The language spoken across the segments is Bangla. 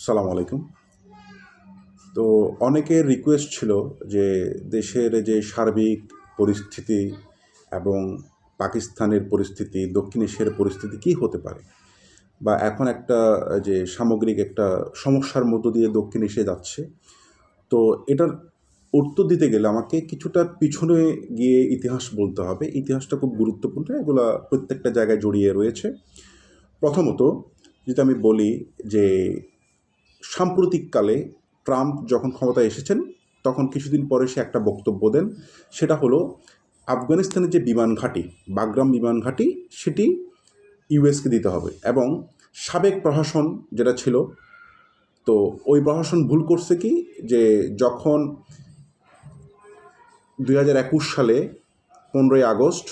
সালাম আলাইকুম তো অনেকের রিকোয়েস্ট ছিল যে দেশের যে সার্বিক পরিস্থিতি এবং পাকিস্তানের পরিস্থিতি, দক্ষিণ এশিয়ার পরিস্থিতি কী হতে পারে? বা এখন একটা যে সামগ্রিক একটা সমস্যার মধ্য দিয়ে দক্ষিণ এশিয়া যাচ্ছে। তো এটার উত্তর দিতে গেলে আমাকে কিছুটা পিছনে গিয়ে ইতিহাস বলতে হবে। ইতিহাসটা খুব গুরুত্বপূর্ণ, এগুলো প্রত্যেকটা জায়গায় জড়িয়ে রয়েছে। প্রথমত, যদি আমি বলি যে সাম্প্রতিককালে ট্রাম্প যখন ক্ষমতায় এসেছেন, তখন কিছুদিন পরে সে একটা বক্তব্য দেন। সেটা হলো, আফগানিস্তানের যে বিমান ঘাঁটি, বাগরাম বিমান ঘাঁটি, সেটি ইউএসকে দিতে হবে এবং সাবেক প্রশাসন যেটা ছিল, তো ওই প্রশাসন ভুল করছে কি? যে যখন দুই হাজার একুশ সালে পনেরোই আগস্ট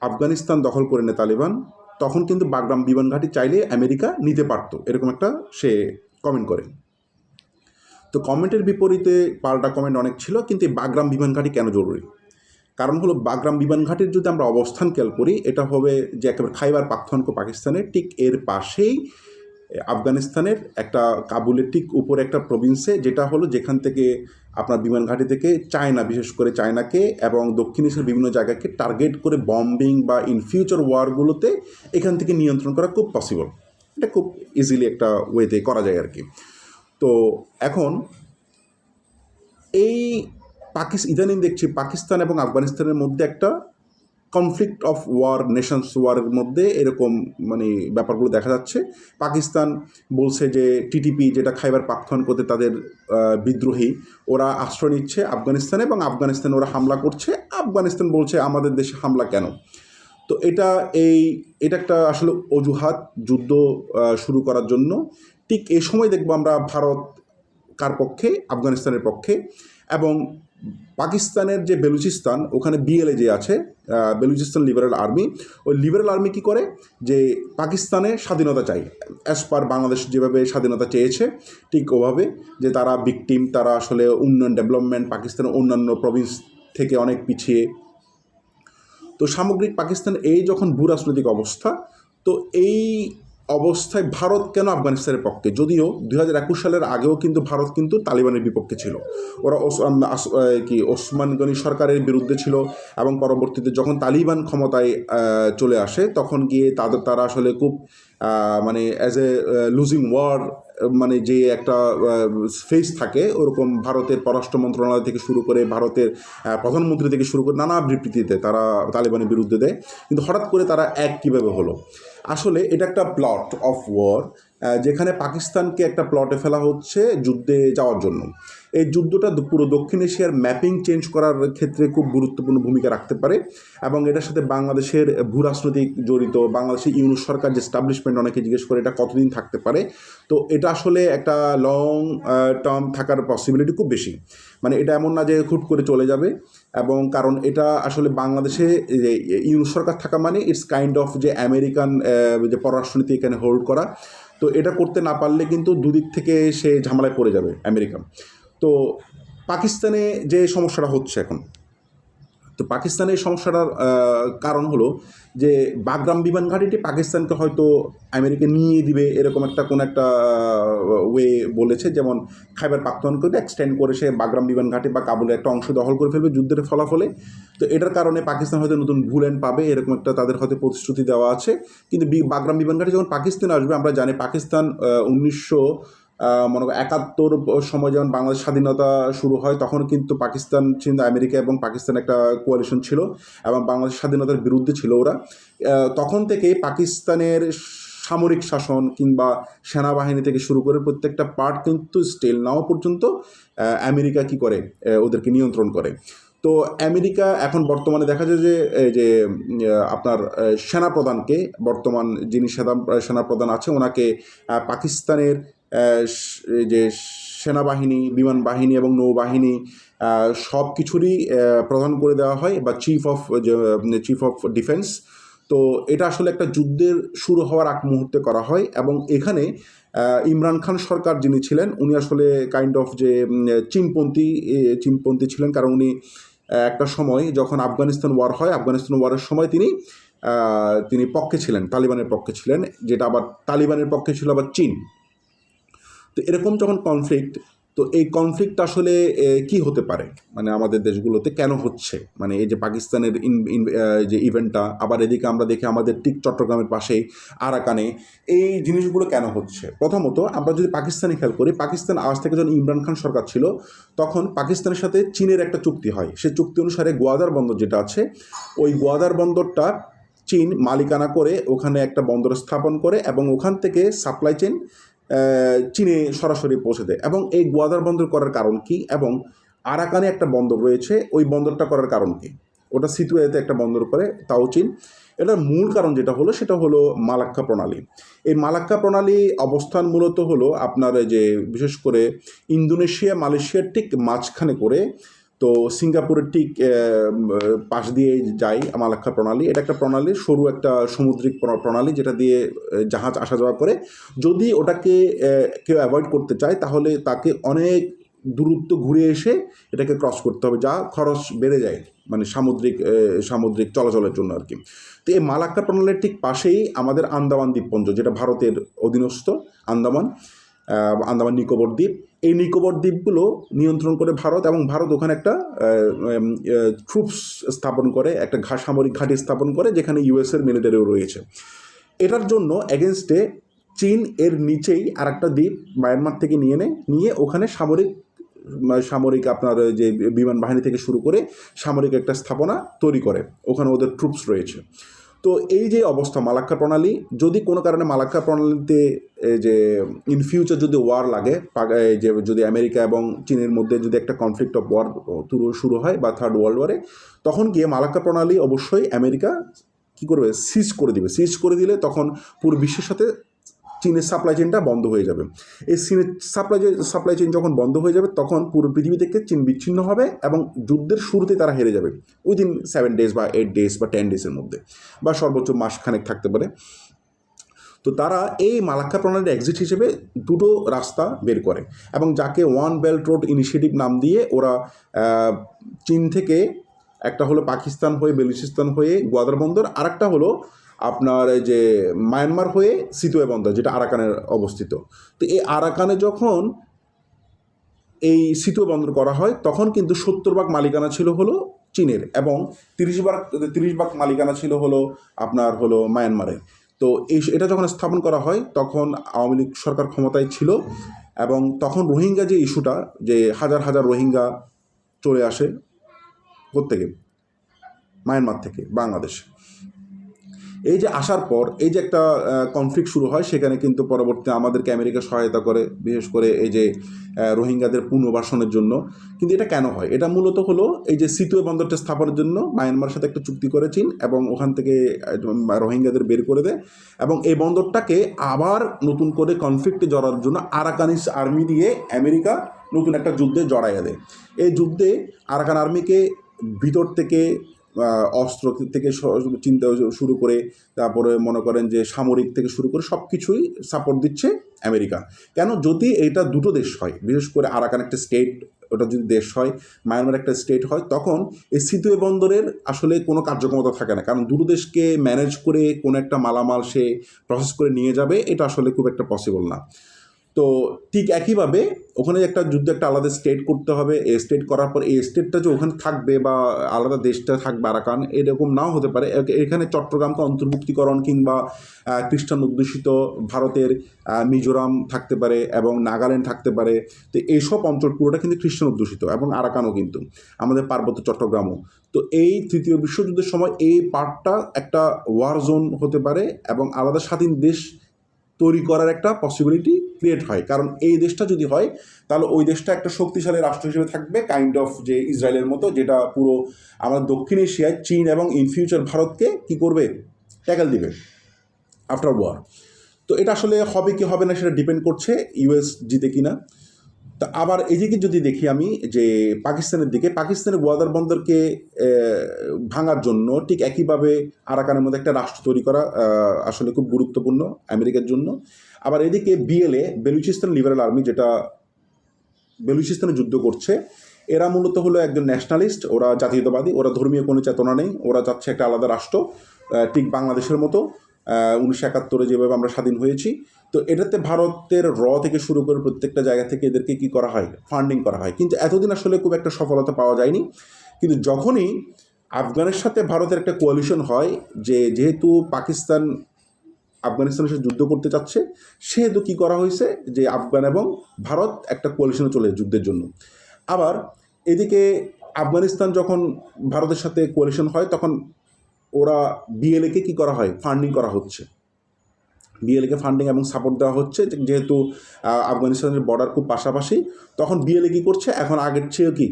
আফগানিস্তান দখল করে নেয় তালিবান তখন কিন্তু বাগরাম বিমান ঘাঁটি চাইলে আমেরিকা নিতে পারতো, এরকম একটা সে কমেন্ট করে। তো কমেন্টের বিপরীতে পাল্টা কমেন্ট অনেক ছিল, কিন্তু এই বাগরাম বিমান ঘাঁটি কেন জরুরি? কারণ হলো বাগরাম বিমান ঘাটির যদি আমরা অবস্থান খেয়াল করি, এটা হবে যে একেবারে খাইবার পাকথনক পাকিস্তানের ঠিক এর পাশেই আফগানিস্তানের একটা কাবুলের ঠিক উপরে একটা প্রভিন্সে যেটা হলো যেখান থেকে আপনার বিমান ঘাঁটি থেকে চায়না, বিশেষ করে চায়নাকে এবং দক্ষিণ এশিয়ার বিভিন্ন জায়গাকে টার্গেট করে বম্বিং বা ইন ফিউচার ওয়ারগুলোতে এখান থেকে নিয়ন্ত্রণ করা খুব পসিবল এটা খুব ইজিলি একটা ওয়েতে করা যায় আর কি তো এখন এই পাকিস, ইদানিং দেখছি পাকিস্তান এবং আফগানিস্তানের মধ্যে একটা কনফ্লিক্ট অফ ওয়ার নেশনস ওয়ারের মধ্যে এরকম মানে ব্যাপারগুলো দেখা যাচ্ছে। পাকিস্তান বলছে যে টিটিপি যেটা খাইবার পাখতনকোতে তাদের বিদ্রোহী, ওরা আশ্রয় নিচ্ছে আফগানিস্তানে এবং আফগানিস্তানে ওরা হামলা করছে। আফগানিস্তান বলছে, আমাদের দেশে হামলা কেন? তো এটা এই, এটা একটা আসলে অজুহাত যুদ্ধ শুরু করার জন্য। ঠিক এ সময় দেখব আমরা ভারত কার পক্ষে, আফগানিস্তানের পক্ষে। এবং পাকিস্তানের যে বেলুচিস্তান, ওখানে বিএলএ যে আছে বেলুচিস্তান লিবারেল আর্মি ওই লিবারেল আর্মি কী করে? যে পাকিস্তানে স্বাধীনতা চাই অ্যাজ পার বাংলাদেশ যেভাবে স্বাধীনতা চেয়েছে, ঠিক ওভাবে যে তারা বিকটিম তারা আসলে উন্নয়ন ডেভেলপমেন্ট পাকিস্তানের অন্যান্য প্রভিন্স থেকে অনেক পিছিয়ে। তো সামগ্রিক পাকিস্তান এই যখন ভূ রাজনৈতিক অবস্থা, তো এই অবস্থায় ভারত কেন আফগানিস্তানের পক্ষে? যদিও দুই হাজার একুশ সালের আগেও কিন্তু ভারত কিন্তু তালিবানের বিপক্ষে ছিল। ওরা কি, ওসমান গনি সরকারের বিরুদ্ধে ছিল এবং পরবর্তীতে যখন তালিবান ক্ষমতায় চলে আসে, তখন গিয়ে তাদের তারা আসলে খুব মানে অ্যাজ এ লুজিং ওয়ার মানে যে একটা ফেস থাকে, ওরকম ভারতের পররাষ্ট্র মন্ত্রণালয় থেকে শুরু করে ভারতের প্রধানমন্ত্রী থেকে শুরু করে নানা বিবৃতিতে তারা তালেবানের বিরুদ্ধে দেয়। কিন্তু হঠাৎ করে তারা এক কীভাবে হলো? আসলে এটা একটা প্লট অফ ওয়ার যেখানে পাকিস্তানকে একটা প্লটে ফেলা হচ্ছে যুদ্ধে যাওয়ার জন্য। এই যুদ্ধটা পুরো দক্ষিণ এশিয়ার ম্যাপিং চেঞ্জ করার ক্ষেত্রে খুব গুরুত্বপূর্ণ ভূমিকা রাখতে পারে এবং এটার সাথে বাংলাদেশের ভূরাজনৈতিক জড়িত, বাংলাদেশের ইউনুস সরকার যে স্টাবলিশমেন্ট অনেকে জিজ্ঞেস করে এটা কতদিন থাকতে পারে? তো এটা আসলে একটা লং টার্ম থাকার পসিবিলিটি খুব বেশি। মানে এটা এমন না যে হুট করে চলে যাবে এবং কারণ এটা আসলে বাংলাদেশে যে ইউনুস সরকার থাকা মানে ইটস কাইন্ড অফ যে আমেরিকান যে পররাষ্ট্রনীতি এখানে হোল্ড করা। তো এটা করতে না পারলে কিন্তু দুদিক থেকে সে ঝামেলায় পড়ে যাবে আমেরিকা। তো পাকিস্তানে যে সমস্যাটা হচ্ছে এখন তো পাকিস্তানের সমস্যাটার কারণ হলো যে বাগরাম বিমান ঘাঁটিটি পাকিস্তানকে হয়তো আমেরিকা নিয়ে দিবে, এরকম একটা কোনো একটা ওয়ে বলেছে। যেমন খাইবার পাখতনকে এক্সটেন্ড করে সে বাগরাম বিমান ঘাঁটি বা কাবুলের একটা অংশ দখল করে ফেলবে যুদ্ধের ফলাফলে। তো এটার কারণে পাকিস্তান হয়তো নতুন ভুল্যান্ড পাবে, এরকম একটা তাদের হয়তো প্রতিশ্রুতি দেওয়া আছে। কিন্তু বাগরাম বিমান ঘাঁটি যখন পাকিস্তানে আসবে, আমরা জানি পাকিস্তান উনিশশো মনে করো একাত্তর সময় যখন বাংলাদেশ স্বাধীনতা শুরু হয়, তখন কিন্তু পাকিস্তান ছিল, আমেরিকা এবং পাকিস্তান একটা কোয়ালিশন ছিল এবং বাংলাদেশ স্বাধীনতার বিরুদ্ধে ছিল ওরা। তখন থেকে পাকিস্তানের সামরিক শাসন কিংবা সেনাবাহিনী থেকে শুরু করে প্রত্যেকটা পার্ট কিন্তু স্টিল নাও পর্যন্ত আমেরিকা কি করে ওদেরকে নিয়ন্ত্রণ করে। তো আমেরিকা এখন বর্তমানে দেখা যায় যে যে আপনার সেনাপ্রধানকে বর্তমান যিনি সেনা সেনাপ্রধান আছে, ওনাকে পাকিস্তানের যে সেনাবাহিনী, বিমান বাহিনী এবং নৌবাহিনী সব কিছুরই প্রধান করে দেওয়া হয় বা chief of chief of defence তো এটা আসলে একটা যুদ্ধের শুরু হওয়ার আগ মুহূর্তে করা হয় এবং এখানে ইমরান খান সরকার যিনি ছিলেন, উনি আসলে কাইন্ড অফ যে চীনপন্থী চীনপন্থী ছিলেন কারণ উনি একটা সময় যখন আফগানিস্তান ওয়ার হয়, আফগানিস্তান ওয়ারের সময় তিনি তিনি পক্ষে ছিলেন, তালিবানের পক্ষে ছিলেন, যেটা আবার তালিবানের পক্ষে ছিল আবার চীন। এরকম যখন কনফ্লিক্ট তো এই কনফ্লিক্ট আসলে কি হতে পারে? মানে আমাদের দেশগুলোতে কেন হচ্ছে? মানে এই যে পাকিস্তানের যে ইভেন্টটা আবার এদিকে আমরা দেখি আমাদের ঠিক চট্টগ্রামের পাশেই আরাকানে, এই জিনিসগুলো কেন হচ্ছে? প্রথমত, আমরা যদি পাকিস্তানে খেয়াল করি, পাকিস্তান আজ থেকে যখন ইমরান খান সরকার ছিল, তখন পাকিস্তানের সাথে চীনের একটা চুক্তি হয়। সে চুক্তি অনুসারে গোয়াদার বন্দর যেটা আছে, ওই গোয়াদার বন্দরটা চীন মালিকানা করে ওখানে একটা বন্দর স্থাপন করে এবং ওখান থেকে সাপ্লাই চেন চীনে সরাসরি পৌঁছে দেয়। এবং এই গোয়াদার বন্দর করার কারণ কি? এবং আরাকানে একটা বন্দর রয়েছে, ওই বন্দরটা করার কারণ কি? ওটা সিতুয়েতে একটা বন্দর করে, তাও চীন। এটার মূল কারণ যেটা হলো, সেটা হলো মালাক্কা প্রণালী। এই মালাক্কা প্রণালী অবস্থান মূলত হলো আপনার যে, বিশেষ করে ইন্দোনেশিয়া, মালয়েশিয়ার ঠিক মাঝখানে করে তো সিঙ্গাপুরের ঠিক পাশ দিয়ে যায় মালাক্কা প্রণালী। এটা একটা প্রণালী, সরু একটা সামুদ্রিক প্রণালী যেটা দিয়ে জাহাজ আসা যাওয়া করে। যদি ওটাকে কেউ অ্যাভয়েড করতে চায়, তাহলে তাকে অনেক দূরত্ব ঘুরে এসে এটাকে ক্রস করতে হবে। যা খরচ বেড়ে যায় মানে সামুদ্রিক সামুদ্রিক চলাচলের জন্য আর কি। তো এই মালাক্কা প্রণালীর ঠিক পাশেই আমাদের আন্দামান দ্বীপপুঞ্জ, যেটা ভারতের অধীনস্থ আন্দামান আন্দামান নিকোবর দ্বীপ। এই নিকোবর দ্বীপগুলো নিয়ন্ত্রণ করে ভারত এবং ভারত ওখানে একটা ট্রুপস স্থাপন করে, একটা ঘা সামরিক ঘাঁটি স্থাপন করে, যেখানে ইউএসের মিলিটারিও রয়েছে। এটার জন্য এগেনস্টে চীন এর নিচেই আর একটা দ্বীপ মায়ানমার থেকে নিয়ে নেয় নিয়ে ওখানে সামরিক সামরিক আপনার যে বিমান বাহিনী থেকে শুরু করে সামরিক একটা স্থাপনা তৈরি করে। ওখানে ওদের ট্রুপস রয়েছে। তো এই যে অবস্থা মালাক্কা প্রণালী, যদি কোনো কারণে মালাক্কা প্রণালীতে যে ইন ফিউচার যদি ওয়ার লাগে যে, যদি আমেরিকা এবং চীনের মধ্যে যদি একটা কনফ্লিক্ট অফ ওয়ার শুরু হয় বা থার্ড ওয়ার্ল্ড ওয়ারে তখন গিয়ে মালাক্কা প্রণালী অবশ্যই আমেরিকা কী করবে সিজ করে দিবে। সিজ করে দিলে তখন পুরো বিশ্বের সাথে চীনের সাপ্লাই চেনটা বন্ধ হয়ে যাবে। এই চীনের সাপ্লাই সাপ্লাই চেন যখন বন্ধ হয়ে যাবে, তখন পুরো পৃথিবী থেকে চীন বিচ্ছিন্ন হবে এবং যুদ্ধের শুরুতে তারা হেরে যাবে। উইদিন সেভেন ডেজ বা এইট ডেজ বা টেন ডেজের মধ্যে বা সর্বোচ্চ মাসখানেক থাকতে পারে। তো তারা এই মালাক্কা প্রণালীর এক্সিট হিসেবে দুটো রাস্তা বের করে এবং যাকে ওয়ান বেল্ট রোড ইনিশিয়েটিভ নাম দিয়ে ওরা চীন থেকে একটা হলো পাকিস্তান হয়ে, বেলুচিস্তান হয়ে, গোয়াদার বন্দর, আরেকটা হলো আপনার এই যে মায়ানমার হয়ে সিতুয়ে বন্দর, যেটা আরাকানের অবস্থিত। তো এই আরাকানে যখন এই সিতুয়ে বন্দর করা হয়, তখন কিন্তু সত্তর ভাগ মালিকানা ছিল হলো চীনের এবং তিরিশ ভাগ তিরিশ ভাগ মালিকানা ছিল হলো আপনার হলো মায়ানমারের। তো এই এটা যখন স্থাপন করা হয়, তখন আওয়ামী লীগ সরকার ক্ষমতায় ছিল এবং তখন রোহিঙ্গা যে ইস্যুটা, যে হাজার হাজার রোহিঙ্গা চলে আসে কোত্থেকে মায়ানমার থেকে, বাংলাদেশ। এই যে আসার পর, এই যে একটা কনফ্লিক্ট শুরু হয়, সেখানে কিন্তু পরবর্তীতে আমাদেরকে আমেরিকা সহায়তা করে, বিশেষ করে এই যে রোহিঙ্গাদের পুনর্বাসনের জন্য। কিন্তু এটা কেন হয়? এটা মূলত হলো এই যে সিতুয়ে বন্দরটা স্থাপনের জন্য মায়ানমারের সাথে একটা চুক্তি করে চীন এবং ওখান থেকে রোহিঙ্গাদের বের করে দেয় এবং এই বন্দরটাকে আবার নতুন করে কনফ্লিক্টে জড়ার জন্য আরাকানিস আর্মি দিয়ে আমেরিকা নতুন একটা যুদ্ধে জড়াইয়া দেয়। এই যুদ্ধে আরাকান আর্মিকে ভিতর থেকে অস্ত্র থেকে চিন্তা শুরু করে তারপরে মনে করেন যে সামরিক থেকে শুরু করে সব কিছুই সাপোর্ট দিচ্ছে আমেরিকা। কেন? যদি এটা দুটো দেশ হয়, বিশেষ করে আরাকান একটা স্টেট ওটা যদি দেশ হয়, মায়ানমার একটা স্টেট হয়, তখন এই সিতুয়ে বন্দরের আসলে কোনো কার্যক্ষমতা থাকে না। কারণ দুটো দেশকে ম্যানেজ করে কোনো একটা মালামাল সে প্রসেস করে নিয়ে যাবে, এটা আসলে খুব একটা পসিবল না। তো ঠিক একইভাবে ওখানে একটা যুদ্ধ একটা আলাদা স্টেট করতে হবে। এই স্টেট করার পর এই স্টেটটা যে ওখানে থাকবে বা আলাদা দেশটা থাকবে আরাকান এরকম নাও হতে পারে। এখানে চট্টগ্রামকে অন্তর্ভুক্তিকরণ কিংবা খ্রিস্টান অধ্যুষিত ভারতের মিজোরাম থাকতে পারে এবং নাগাল্যান্ড থাকতে পারে। তো এইসব অঞ্চল পুরোটা কিন্তু খ্রিস্টান অধ্যুষিত এবং আরাকানও কিন্তু আমাদের পার্বত্য চট্টগ্রামও। তো এই তৃতীয় বিশ্বযুদ্ধের সময় এই পার্টটা একটা ওয়ার জোন হতে পারে এবং আলাদা স্বাধীন দেশ তৈরি করার একটা পসিবিলিটি ক্রিয়েট হয়। কারণ এই দেশটা যদি হয়, তাহলে ওই দেশটা একটা শক্তিশালী রাষ্ট্র হিসেবে থাকবে কাইন্ড অফ যে ইসরায়েলের মতো, যেটা পুরো আমাদের দক্ষিণ এশিয়ায় চীন এবং ইন ফিউচার ভারতকে কি করবে? ট্যাকেল দিবে আফটার ওয়ার তো এটা আসলে হবে কি হবে না সেটা ডিপেন্ড করছে ইউএস জিতে কিনা। তা আবার এদিকে যদি দেখি আমি যে পাকিস্তানের দিকে, পাকিস্তানের গোয়াদার বন্দরকে ভাঙার জন্য ঠিক একইভাবে আরাকানের মধ্যে একটা রাষ্ট্র তৈরি করা আসলে খুব গুরুত্বপূর্ণ আমেরিকার জন্য। আবার এদিকে বিএলএ বেলুচিস্তান লিবারেল আর্মি যেটা বেলুচিস্তানে যুদ্ধ করছে, এরা মূলত হলো একজন ন্যাশনালিস্ট ওরা জাতীয়তাবাদী, ওরা ধর্মীয় কোনো চেতনা নেই, ওরা চাচ্ছে একটা আলাদা রাষ্ট্র ঠিক বাংলাদেশের মতো। উনিশশো একাত্তরে যেভাবে আমরা স্বাধীন হয়েছি, তো এটাতে ভারতের র থেকে শুরু করে প্রত্যেকটা জায়গা থেকে এদেরকে কী করা হয়? ফান্ডিং করা হয়। কিন্তু এতদিন আসলে খুব একটা সফলতা পাওয়া যায়নি। কিন্তু যখনই আফগানের সাথে ভারতের একটা কোয়ালিশন হয় যে যেহেতু পাকিস্তান আফগানিস্তানের সাথে যুদ্ধ করতে চাচ্ছে, সেহেতু কী করা হয়েছে? যে আফগান এবং ভারত একটা কোয়ালিশনে চলে যুদ্ধের জন্য। আবার এদিকে আফগানিস্তান যখন ভারতের সাথে কোয়ালিশন হয়, তখন ওরা বিএলএকে কী করা হয়? ফান্ডিং করা হচ্ছে। বিএলএকে ফান্ডিং এবং সাপোর্ট দেওয়া হচ্ছে যেহেতু আফগানিস্তানের বর্ডার খুব পাশাপাশি, তখন বিএলএ কী করছে? এখন আগের চেয়েও কি?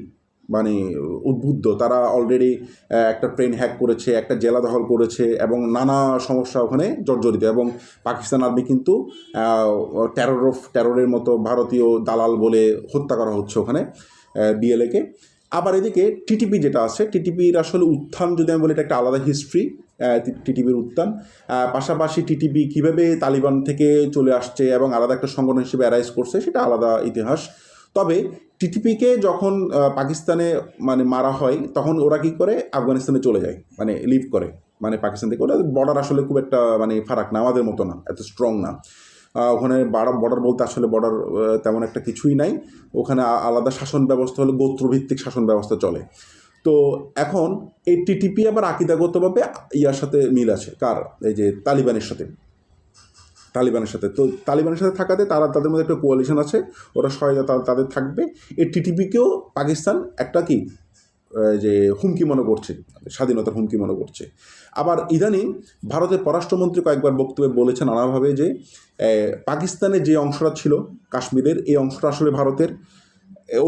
মানে উদ্বুদ্ধ। তারা অলরেডি একটা ট্রেন হ্যাক করেছে, একটা জেলা দখল করেছে এবং নানা সমস্যা ওখানে জর্জরিত এবং পাকিস্তান আর্মি কিন্তু টেরর অফ টেররের মতো ভারতীয় দালাল বলে হত্যা করা হচ্ছে ওখানে বিএলএকে আবার এদিকে টিটিপি যেটা আছে, টিটিপির আসলে উত্থান যদি আমি বলি, এটা একটা আলাদা হিস্ট্রি টিটিপির উত্থান। পাশাপাশি টিটিপি কীভাবে তালিবান থেকে চলে আসছে এবং আলাদা একটা সংগঠন হিসেবে অ্যারাইজ করছে, সেটা আলাদা ইতিহাস। তবে টিটিপিকে যখন পাকিস্তানে মানে মারা হয়, তখন ওরা কী করে? আফগানিস্তানে চলে যায় মানে লিভ করে। মানে পাকিস্তান থেকে ওরা বর্ডার আসলে খুব একটা মানে ফারাক না, আমাদের মতো না, এত স্ট্রং না। ওখানে বর্ডার বলতে আসলে বর্ডার তেমন একটা কিছুই নাই। ওখানে আলাদা শাসন ব্যবস্থা হলো গোত্রভিত্তিক শাসন ব্যবস্থা চলে। তো এখন এই টিটিপি আবার আকিদাগতভাবে ইয়ার সাথে মিল আছে। কার? এই যে তালিবানের সাথে। তালিবানের সাথে। তো তালিবানের সাথে থাকাতে তারা তাদের মধ্যে একটা কোয়ালিশন আছে। ওরা সহায়তা তাদের থাকবে। এই টিটিপিকেও পাকিস্তান একটা কি যে হুমকি মনে করছে, স্বাধীনতার হুমকি মনে করছে। আবার ইদানিং ভারতের পররাষ্ট্রমন্ত্রী কয়েকবার বক্তব্যে বলেছেন নানাভাবে যে পাকিস্তানে যে অংশটা ছিল, কাশ্মীরের, এই অংশটা আসলে ভারতের।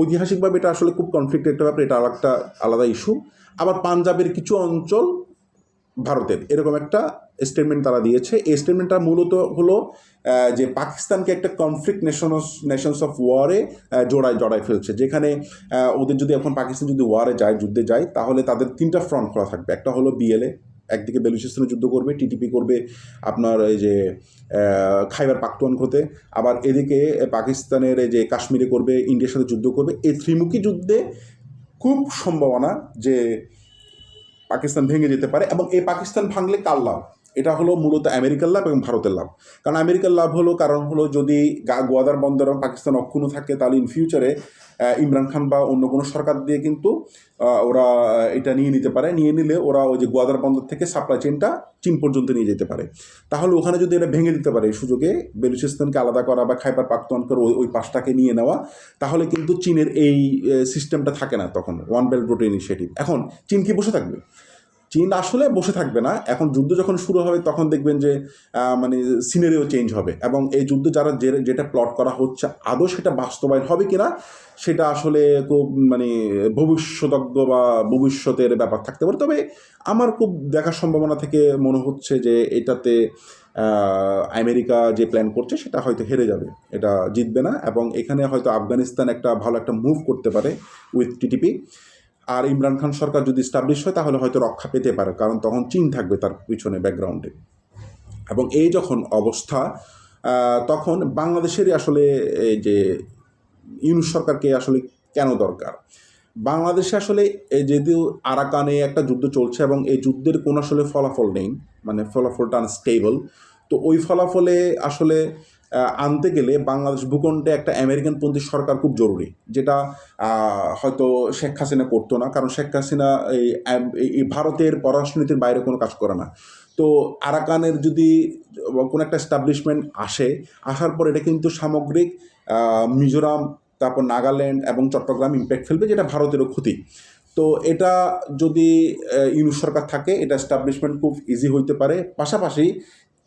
ঐতিহাসিকভাবে এটা আসলে খুব কনফ্লিক্ট একটা ব্যাপার, এটা আরেকটা আলাদা ইস্যু আবার পাঞ্জাবের কিছু অঞ্চল ভারতের। এরকম একটা স্টেটমেন্ট তারা দিয়েছে। এই স্টেটমেন্টটা মূলত হলো যে পাকিস্তানকে একটা কনফ্লিক্ট নেশন নেশনস অফ ওয়ারে জোড়ায়, জড়ায় ফেলছে। যেখানে ওদের যদি এখন পাকিস্তান যদি ওয়ারে যায়, যুদ্ধে যায়, তাহলে তাদের তিনটা ফ্রন্ট খোলা থাকবে। একটা হলো বিএলএ একদিকে বেলুচিস্তানে যুদ্ধ করবে টিটিপি করবে আপনার এই যে খাইবার পাখতুয়ানখোতে আবার এদিকে পাকিস্তানের এই যে কাশ্মীরে করবে ইন্ডিয়ার সাথে যুদ্ধ করবে। এই ত্রিমুখী যুদ্ধে খুব সম্ভাবনা যে পাকিস্তান ভেঙে যেতে পারে এবং এই পাকিস্তান ভাঙলে কার লাভ? এটা হলো মূলত আমেরিকার লাভ এবং ভারতের লাভ। কারণ আমেরিকার লাভ হলো, কারণ হলো যদি গোয়াদার বন্দর এবং পাকিস্তান অক্ষুণ্ণ থাকে, তাহলে ইন ফিউচারে ইমরান খান বা অন্য কোনো সরকার দিয়ে কিন্তু ওরা এটা নিয়ে নিতে পারে। নিয়ে নিলে ওরা ওই যে গোয়াদার বন্দর থেকে সাপ্লাই চেনটা চীন পর্যন্ত নিয়ে যেতে পারে। তাহলে ওখানে যদি এটা ভেঙে দিতে পারে সুযোগে বেলুচিস্তানকে আলাদা করা বা খাইবার পাখতুয়ানকার ওই ওই পাশটাকে নিয়ে নেওয়া, তাহলে কিন্তু চীনের এই সিস্টেমটা থাকে না তখন ওয়ান বেল্ট রোড ইনিশিয়েটিভ এখন, চীন কি বসে থাকবে? চীন আসলে বসে থাকবে না। এখন যুদ্ধ যখন শুরু হবে, তখন দেখবেন যে মানে সিনারিও চেঞ্জ হবে এবং এই যুদ্ধ যারা যে- যেটা প্লট করা হচ্ছে, আদৌ সেটা বাস্তবায়ন হবে কি না সেটা আসলে খুব মানে ভবিষ্যতজ্ঞ বা ভবিষ্যতের ব্যাপার থাকতে পারে। তবে আমার খুব দেখার সম্ভাবনা থেকে মনে হচ্ছে যে, এটাতে আমেরিকা যে প্ল্যান করছে, সেটা হয়তো হেরে যাবে। এটা জিতবে না এবং এখানে হয়তো আফগানিস্তান একটা ভালো একটা মুভ করতে পারে উইথ টিটিপি আর ইমরান খান সরকার যদি স্টাবলিশ হয়, তাহলে হয়তো রক্ষা পেতে পারে, কারণ তখন চীন থাকবে তার পিছনে ব্যাকগ্রাউন্ডে এবং এই যখন অবস্থা তখন বাংলাদেশেরই আসলে এই যে ইউনুস সরকারকে আসলে কেন দরকার? বাংলাদেশে আসলে যেহেতু আরাকানে একটা যুদ্ধ চলছে এবং এই যুদ্ধের কোনো আসলে ফলাফল নেই মানে ফলাফলটা আনস্টেবল তো ওই ফলাফলে আসলে আনতে গেলে বাংলাদেশ ভূখণ্ডে একটা আমেরিকানপন্থী সরকার খুব জরুরি যেটা হয়তো শেখ হাসিনা করতো না কারণ শেখ হাসিনা এই ভারতের পররাষ্ট্রনীতির বাইরে কোনো কাজ করে না। তো আরাকানের যদি কোনো একটা এস্টাবলিশমেন্ট আসে আসার পর এটা কিন্তু সামগ্রিক মিজোরাম তারপর নাগাল্যান্ড এবং চট্টগ্রাম ইম্প্যাক্ট ফেলবে যেটা ভারতেরও ক্ষতি। তো এটা যদি আহ, ইউনুস সরকার থাকে এটা এস্টাবলিশমেন্ট খুব ইজি হইতে পারে। পাশাপাশি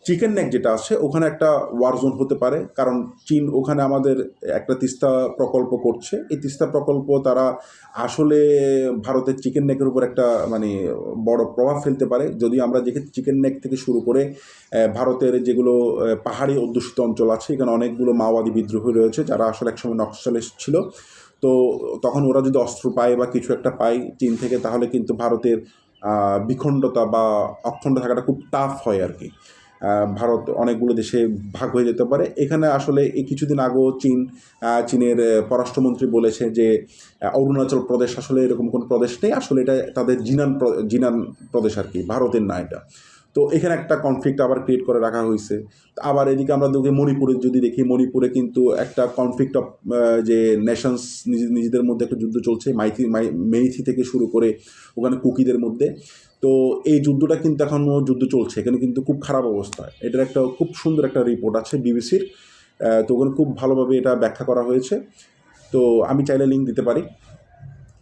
চিকেন নেক যেটা আছে, ওখানে একটা ওয়ার জোন হতে পারে। কারণ চীন ওখানে আমাদের একটা তিস্তা প্রকল্প করছে। এই তিস্তা প্রকল্প তারা আসলে ভারতের চিকেন নেকের উপর একটা মানে বড় প্রভাব ফেলতে পারে। যদি আমরা দেখি চিকেন নেক থেকে শুরু করে ভারতের যেগুলো পাহাড়ি অধ্যুষিত অঞ্চল আছে, এখানে অনেকগুলো মাওবাদী বিদ্রোহী রয়েছে, যারা আসলে একসময় নকশালিস্ট ছিল। তো তখন ওরা যদি অস্ত্র পায় বা কিছু একটা পায় চীন থেকে, তাহলে কিন্তু ভারতের বিখণ্ডতা বা অখণ্ড থাকাটা খুব টাফ হয় আর কি। ভারত অনেকগুলো দেশে ভাগ হয়ে যেতে পারে। এখানে আসলে এই কিছুদিন আগেও চীন চীনের পররাষ্ট্রমন্ত্রী বলেছে যে অরুণাচল প্রদেশ আসলে এরকম কোনো প্রদেশ নেই। আসলে এটা তাদের জিনান জিনান প্রদেশ আর কি, ভারতের না এটা। তো এখানে একটা কনফ্লিক্ট আবার ক্রিয়েট করে রাখা হয়েছে। আবার এদিকে আমরা দেখি মণিপুরে, যদি দেখি মণিপুরে কিন্তু একটা কনফ্লিক্ট অফ যে নেশনস নিজেদের মধ্যে একটা যুদ্ধ চলছে, মাইথি, মাই, মেইথি থেকে শুরু করে ওখানে কুকিদের মধ্যে। তো এই যুদ্ধটা কিন্তু এখনও যুদ্ধ চলছে। এখানে কিন্তু খুব খারাপ অবস্থা। এটার একটা খুব সুন্দর একটা রিপোর্ট আছে বিবিসির। তো ওখানে খুব ভালোভাবে এটা ব্যাখ্যা করা হয়েছে। তো আমি চাইলে লিঙ্ক দিতে পারি।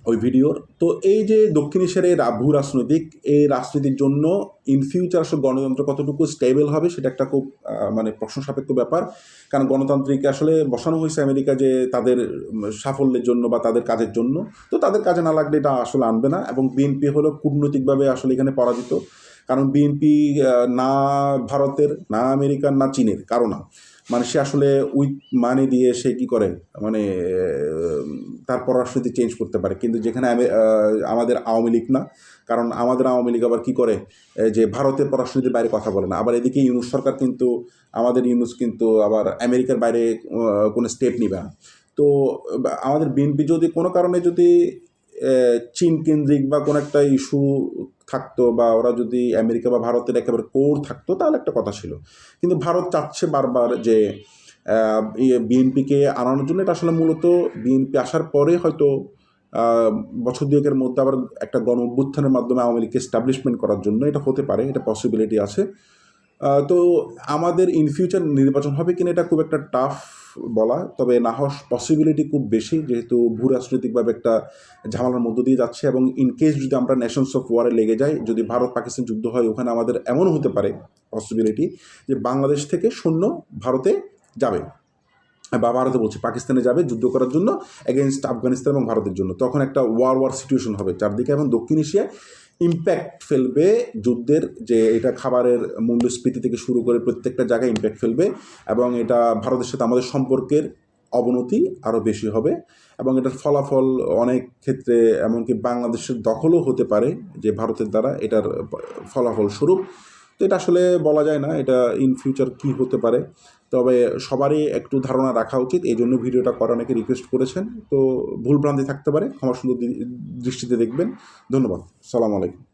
ওই ভিডিওর। তো এই যে দক্ষিণ এশিয়ার এই রা- ভূ রাজনৈতিক, এই রাজনীতির জন্য ইন ফিউচার আসলে গণতন্ত্র কতটুকু স্টেবল হবে সেটা একটা খুব মানে প্রশ্ন সাপেক্ষ ব্যাপার। কারণ গণতান্ত্রিক আসলে বসানো হয়েছে আমেরিকা যে তাদের সাফল্যের জন্য বা তাদের কাজের জন্য। তো তাদের কাজে না লাগলে এটা আসলে আনবে না এবং বিএনপি হলো কূটনৈতিকভাবে আসলে এখানে পরাজিত। কারণ বিএনপি না ভারতের, না আমেরিকার, না চীনের, কারও না। মানে সে আসলে উইথ মানি দিয়ে সে কি করে? মানে তার পররাষ্ট্রনীতি চেঞ্জ করতে পারে। কিন্তু যেখানে আমে- আমাদের আওয়ামী লীগ না, কারণ আমাদের আওয়ামী লীগ আবার কী করে যে ভারতের পররাষ্ট্রনীতির বাইরে কথা বলে না। আবার এদিকে ইউনুস সরকার কিন্তু, আমাদের ইউনুস কিন্তু আবার আমেরিকার বাইরে কোনো স্টেপ নিবে না। তো আমাদের বিএনপি যদি কোনো কারণে যদি চীন কেন্দ্রিক বা কোনো একটা ইস্যু থাকতো বা ওরা যদি আমেরিকা বা ভারতের একেবারে কোর থাকতো, তাহলে একটা কথা ছিল। কিন্তু ভারত চাচ্ছে বারবার যে বিএনপিকে আনানোর জন্য এটা আসলে মূলত বিএনপি আসার পরে হয়তো বছর দুয়েকের মধ্যে আবার একটা গণ অভ্যুত্থানের মাধ্যমে আওয়ামী লীগকে এস্টাবলিশমেন্ট করার জন্য এটা হতে পারে, এটা পসিবিলিটি আছে। তো আমাদের ইন ফিউচার নির্বাচন হবে কিনা এটা খুব একটা টাফ বলা, তবে না হওয়ার পসিবিলিটি খুব বেশি, যেহেতু ভূ রাজনৈতিকভাবে একটা ঝামেলার মধ্য দিয়ে যাচ্ছে এবং ইন কেস যদি আমরা নেশনস অফ ওয়ারে লেগে যাই, যদি ভারত পাকিস্তান যুদ্ধ হয়, ওখানে আমাদের এমনও হতে পারে পসিবিলিটি যে বাংলাদেশ থেকে শূন্য ভারতে যাবে। বা ভারতে বলছি, পাকিস্তানে যাবে যুদ্ধ করার জন্য এগেনস্ট আফগানিস্তান এবং ভারতের জন্য। তখন একটা ওয়ার ওয়ার সিচুয়েশন হবে চারদিকে এবং দক্ষিণ এশিয়ায় ইম্প্যাক্ট ফেলবে যুদ্ধের যে এটা খাবারের মূল্যস্ফীতি থেকে শুরু করে প্রত্যেকটা জায়গায় ইম্প্যাক্ট ফেলবে এবং এটা ভারতের সাথে আমাদের সম্পর্কের অবনতি আরও বেশি হবে এবং এটার ফলাফল অনেক ক্ষেত্রে এমনকি বাংলাদেশের দখলও হতে পারে যে ভারতের দ্বারা এটার ফলাফল স্বরূপ। তো এটা আসলে বলা যায় না, এটা ইন ফিউচার কী হতে পারে। তবে সবারই একটু ধারণা রাখা উচিত, এই জন্য ভিডিওটা করা অনেকে রিকোয়েস্ট করেছেন। তো ভুলভ্রান্তি থাকতে পারে, ক্ষমা সুন্দর দৃষ্টিতে দেখবেন। ধন্যবাদ। সালাম আলাইকুম।